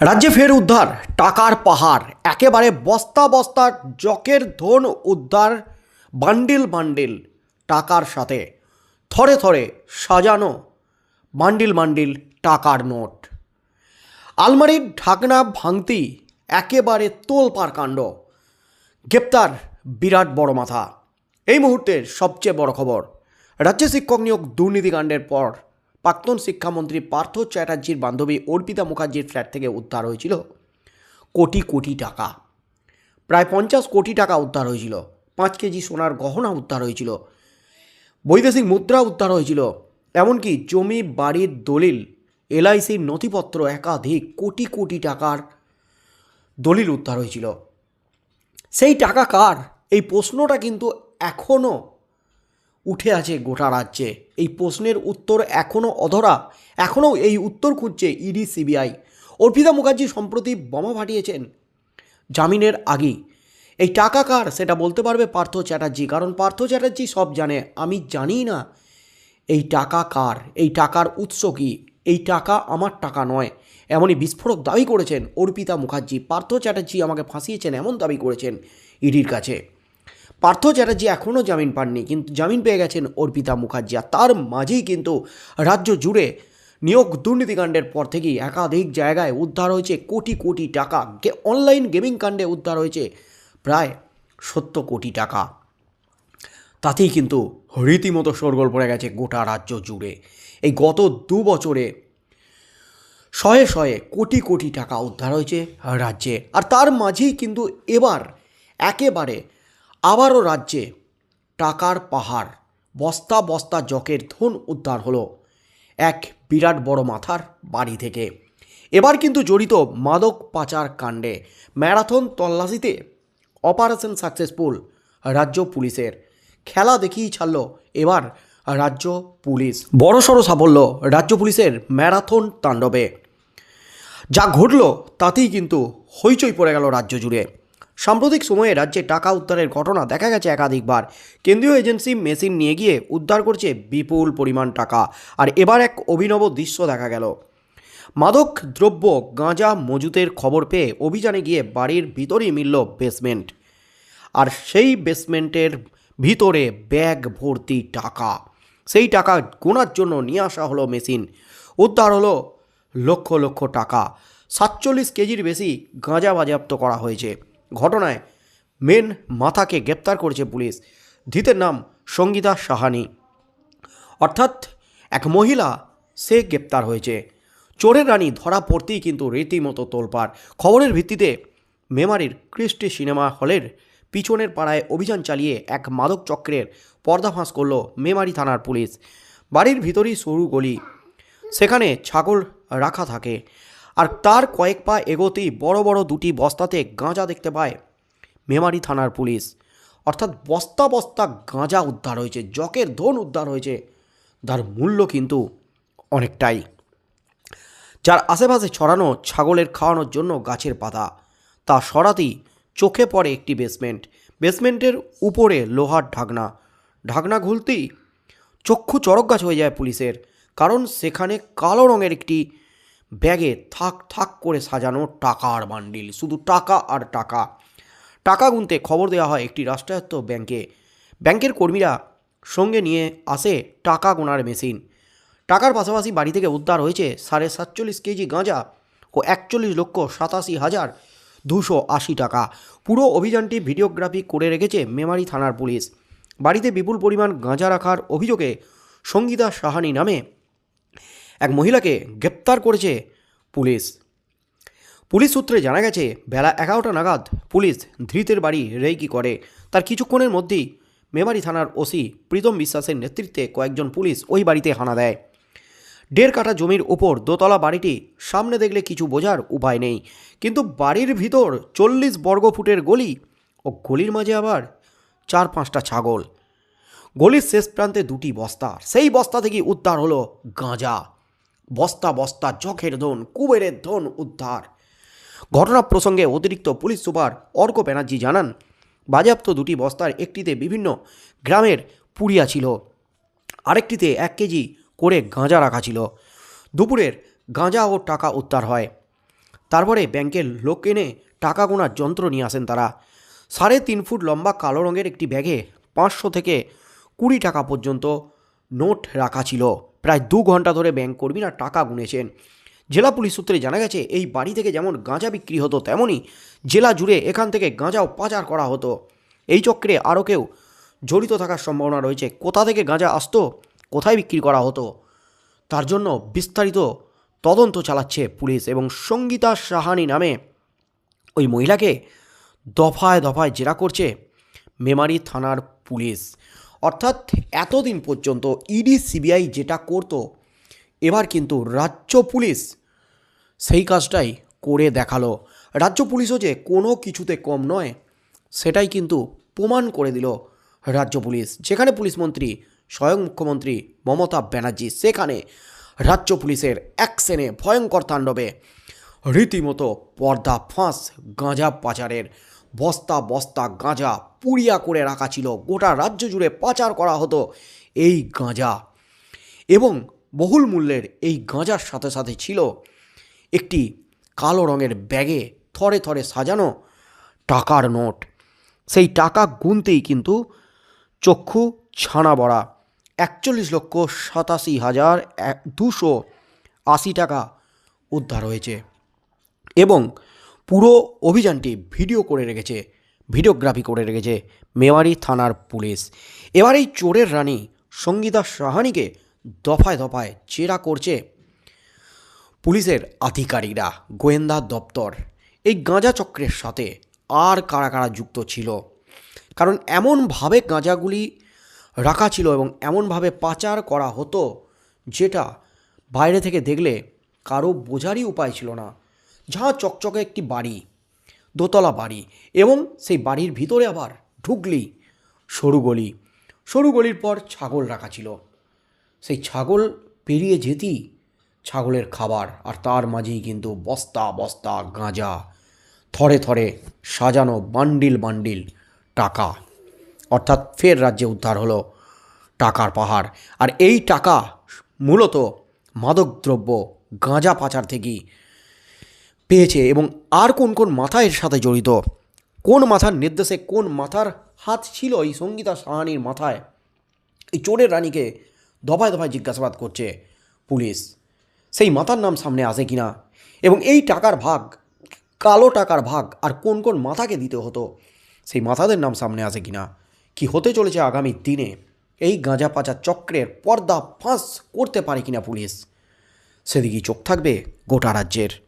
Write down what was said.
রাজ্যে ফের উদ্ধার, টাকার পাহাড়, একেবারে বস্তা বস্তা জকের ধন উদ্ধার, বান্ডিল বান্ডিল, টাকার সাথে। থরে থরে সাজানো, বান্ডিল বান্ডিল, টাকার নোট। আলমারির ঢাকনা ভাঙতি, একেবারে তোলপাড় কাণ্ড। গ্রেপ্তার বিরাট বড় মাথা। এই মুহূর্তের সবচেয়ে বড় খবর, রাজ্যে শিক্ষক নিয়োগ দুর্নীতিকাণ্ডের পর প্রাক্তন শিক্ষামন্ত্রী পার্থ চ্যাটার্জির বান্ধবী অর্পিতা মুখার্জির ফ্ল্যাট থেকে উদ্ধার হয়েছিল কোটি কোটি টাকা। প্রায় পঞ্চাশ কোটি টাকা উদ্ধার হয়েছিল। পাঁচ কেজি সোনার গহনা উদ্ধার হয়েছিল। বৈদেশিক মুদ্রা উদ্ধার হয়েছিল। এমনকি জমি, বাড়ির দলিল এলআইসির নথিপত্র একাধিক কোটি কোটি টাকার দলিল উদ্ধার হয়েছিল। সেই টাকা কার? এই প্রশ্নটা কিন্তু এখনও উঠে আছে গোটা রাজ্যে। এই প্রশ্নের উত্তর এখনও অধরা এখনও এই উত্তর খুঁজছে ইডি, সিবিআই। অর্পিতা মুখার্জি সম্প্রতি বোমা ফাটিয়েছেন জামিনের আগেই। এই টাকা কার? সেটা বলতে পারবে পার্থ চ্যাটার্জি, কারণ পার্থ চ্যাটার্জি সব জানে, আমি জানি না। এই টাকা কার? এই টাকার উৎস কী? এই টাকা আমার টাকা নয়। এমনই বিস্ফোরক দাবি করেছেন অর্পিতা মুখার্জি। পার্থ চ্যাটার্জি আমাকে ফাঁসিয়েছেন, এমন দাবি করেছেন ইডির কাছে। পার্থ চ্যাটার্জি এখনও জামিন পাননি, কিন্তু জামিন পেয়ে গেছেন অর্পিতা মুখার্জি আর তার মাঝেই কিন্তু রাজ্য জুড়ে নিয়োগ দুর্নীতিকাণ্ডের পর থেকেই একাধিক জায়গায় উদ্ধার হয়েছে কোটি কোটি টাকা। অনলাইন গেমিং কাণ্ডে উদ্ধার হয়েছে প্রায় সত্তর কোটি টাকা। তাতেই কিন্তু রীতিমতো শোরগোল পড়ে গেছে গোটা রাজ্য জুড়ে। এই গত দু বছরে শয়ে শয়ে কোটি কোটি টাকা উদ্ধার হয়েছে রাজ্যে। আর তার মাঝেই কিন্তু এবার একেবারে আবারও রাজ্যে টাকার পাহাড়, বস্তা বস্তা জকের ধন উদ্ধার হলো এক বিরাট বড় মাথার বাড়ি থেকে। এবার কিন্তু জড়িত মাদক পাচার কাণ্ডে ম্যারাথন তল্লাশিতে অপারেশন সাকসেসফুল রাজ্য পুলিশের। খেলা দেখিয়েই ছাড়ল এবার রাজ্য পুলিশ। বড়সড় সাফল্য রাজ্য পুলিশের ম্যারাথন তাণ্ডবে। যা ঘটল তাতেই কিন্তু হইচই পড়ে গেল রাজ্য জুড়ে। সাম্প্রতিক সময়ে রাজ্যে টাকা উদ্ধারের ঘটনা দেখা গেছে একাধিকবার। কেন্দ্রীয় এজেন্সি মেশিন নিয়ে গিয়ে উদ্ধার করছে বিপুল পরিমাণ টাকা। আর এবার এক অভিনব দৃশ্য দেখা গেল। মাদক, দ্রব্য, গাঁজা মজুতের খবর পেয়ে অভিযানে গিয়ে বাড়ির ভিতরেই মিলল বেসমেন্ট। আর সেই বেসমেন্টের ভিতরে ব্যাগ ভর্তি টাকা। সেই টাকা গোনার জন্য নিয়ে আসা হলো মেশিন। উদ্ধার হলো লক্ষ লক্ষ টাকা। সাতচল্লিশ কেজির বেশি গাঁজা বাজেয়াপ্ত করা হয়েছে। ঘটনায় মেন মাথাকে গ্রেপ্তার করেছে পুলিশ। ধৃতের নাম সঙ্গীতা সাহানি। অর্থাৎ এক মহিলা, সে গ্রেপ্তার হয়েছে। চোরের রানী ধরা পড়তেই কিন্তু রীতিমতো তোলপাড়। খবরের ভিত্তিতে মেমারির ক্রিস্টি সিনেমা হলের পিছনের পাড়ায় অভিযান চালিয়ে এক মাদক চক্রের পর্দাফাঁস করল মেমারি থানার পুলিশ। বাড়ির ভিতরেই সরু গলি। সেখানে ছাগল রাখা থাকে। আর তার কয়েক পা এগোতেই বড় বড় দুটি বস্তাতে গাঁজা দেখতে পায় মেমারি থানার পুলিশ। অর্থাৎ বস্তা বস্তা গাঁজা উদ্ধার হয়েছে, জকের ধন উদ্ধার হয়েছে। তার মূল্য কিন্তু অনেকটাই। যার আশেপাশে ছড়ানো ছাগলের খাওয়ানোর জন্য গাছের পাতা, তা সরাতেই চোখে পড়ে একটি বেসমেন্ট বেসমেন্টের উপরে লোহার ঢাকনা। ঢাকনা খুলতেই চক্ষু চড়ক গাছ হয়ে যায় পুলিশের, কারণ সেখানে কালো রঙের একটি ব্যাগে থাক থাক করে সাজানো টাকার বান্ডিল, শুধু টাকা আর টাকা। টাকা গুনতে খবর দেওয়া হয় একটি রাষ্ট্রায়ত্ত ব্যাংকে। ব্যাংকের কর্মীরা সঙ্গে নিয়ে আসে টাকা গোনার মেশিন। টাকার পাশাপাশি বাড়ি থেকে উদ্ধার হয়েছে সাড়ে সাতচল্লিশ কেজি গাঁজা ও একচল্লিশ লক্ষ সাতাশি হাজার দুশো আশি টাকা। পুরো অভিযানটি ভিডিওগ্রাফি করে রেখেছে মেমারি থানার পুলিশ। বাড়িতে বিপুল পরিমাণ গাঁজা রাখার অভিযোগে সঙ্গীতা সাহানি নামে এক মহিলাকে গ্রেপ্তার করেছে পুলিশ। পুলিশ সূত্রে জানা গেছে, বেলা এগারোটা নাগাদ পুলিশ ধৃতের বাড়ি রেইকি করে। তার কিছুক্ষণের মধ্যেই মেমারি থানার ওসি প্রীতম বিশ্বাসের নেতৃত্বে কয়েকজন পুলিশ ওই বাড়িতে হানা দেয়। দেড় কাঠা জমির ওপর দোতলা বাড়িটি সামনে দেখলে কিছু বোঝার উপায় নেই। কিন্তু বাড়ির ভিতর চল্লিশ বর্গফুটের গলি ও গলির মাঝে আবার চার পাঁচটা ছাগল। গলির শেষ প্রান্তে দুটি বস্তা। সেই বস্তা থেকে উদ্ধার হলো গাঁজা। বস্তা বস্তা জখের ধন, কুবেরের ধন উদ্ধার। ঘটনা প্রসঙ্গে অতিরিক্ত পুলিশ সুপার অর্ক ব্যানার্জি জানান, বাজেয়াপ্ত দুটি বস্তার একটিতে বিভিন্ন গ্রামের পুড়িয়া ছিল, আরেকটিতে এক কেজি করে গাঁজা রাখা ছিল। দুপুরের গাঁজা ও টাকা উদ্ধার হয়। তারপরে ব্যাংকের লোক এনে টাকা গোনার যন্ত্র নিয়ে আসেন তারা। সাড়ে তিন ফুট লম্বা কালো রঙের একটি ব্যাগে পাঁচশো থেকে কুড়ি টাকা পর্যন্ত নোট রাখা ছিল। প্রায় দু ঘণ্টা ধরে ব্যাংক কর্মীরা টাকা গুনেছেন। জেলা পুলিশ সূত্রে জানা গেছে, এই বাড়ি থেকে যেমন গাঁজা বিক্রি হতো তেমনই জেলা জুড়ে এখান থেকে গাঁজাও পাচার করা হতো। এই চক্রে আরও কেউ জড়িত থাকার সম্ভাবনা রয়েছে। কোথা থেকে গাঁজা আসতো, কোথায় বিক্রি করা হতো, তার জন্য বিস্তারিত তদন্ত চালাচ্ছে পুলিশ এবং সঙ্গীতা সাহানি নামে ওই মহিলাকে দফায় দফায় জেরা করছে মেমারি থানার পুলিশ। অর্থাৎ এতদিন পর্যন্ত ইডি, সিবিআই যেটা করতো, এবার কিন্তু রাজ্য পুলিশ সেই কাজটাই করে দেখাল। রাজ্য পুলিশও যে কোনো কিছুতে কম নয়, সেটাই কিন্তু প্রমাণ করে দিল রাজ্য পুলিশ। যেখানে পুলিশ মন্ত্রী, স্বয়ং মুখ্যমন্ত্রী মমতা ব্যানার্জি, সেখানে রাজ্য পুলিশের অ্যাকশনে ভয়ঙ্কর তাণ্ডবে রীতিমতো পর্দা ফাঁস গাঁজা পাচারের বস্তা বস্তা গাঁজা পুড়িয়া করে রাখা ছিল। গোটা রাজ্য জুড়ে পাচার করা হতো এই গাঁজা। এবং বহুল মূল্যের এই গাঁজার সাথে সাথে ছিল একটি কালো রঙের ব্যাগে থরে থরে সাজানো টাকার নোট। সেই টাকা গুনতেই কিন্তু চক্ষু ছানা বড়া একচল্লিশ লক্ষ সাতাশি হাজার দুশো আশি টাকা উদ্ধার হয়েছে। এবং পুরো অভিযানটি ভিডিও করে রেখেছে, ভিডিওগ্রাফি করে রেখেছে মেওয়ারি থানার পুলিশ। এবার এই চোরের রানী সঙ্গীতা সাহানিকে দফায় দফায় জেরা করছে পুলিশের আধিকারিকরা, গোয়েন্দা দপ্তর। এই গাঁজা চক্রের সাথে আর কারা কারা যুক্ত ছিল? কারণ এমনভাবে গাঁজাগুলি রাখা ছিল এবং এমনভাবে পাচার করা হতো, যেটা বাইরে থেকে দেখলে কারও বোঝারই উপায় ছিল না। ঝাঁ চকচকে একটি বাড়ি, দোতলা বাড়ি এবং সেই বাড়ির ভিতরে আবার ঢুকলি সরু গলি। সরু গলির পর ছাগল রাখা ছিল। সেই ছাগল পেরিয়ে যেতেই ছাগলের খাবার আর তার মাঝেই কিন্তু বস্তা বস্তা গাঁজা, থরে থরে সাজানো বান্ডিল বান্ডিল টাকা। অর্থাৎ ফের রাজ্যে উদ্ধার হলো টাকার পাহাড়। আর এই টাকা মূলত মাদকদ্রব্য গাঁজা পাচার থেকেই পেয়েছে এবং আর কোন কোন মাথা এর সাথে জড়িত? কোন মাথার নির্দেশে কোন মাথার হাত ছিল এই সঙ্গীতা সাহানির মাথায়? এই চোরের রানীকে দফায় দফায় জিজ্ঞাসাবাদ করছে পুলিশ। সেই মাথার নাম সামনে আসে কিনা? এবং এই টাকার ভাগ, কালো টাকার ভাগ আর কোন কোন মাথাকে দিতে হতো? সেই মাথাদের নাম সামনে আসে কিনা? কি হতে চলেছে আগামী দিনে? এই গাঁজা পাচার চক্রের পর্দা ফাঁস করতে পারে কিনা পুলিশ? সেদিকেই চোখ থাকবে গোটা রাজ্যের।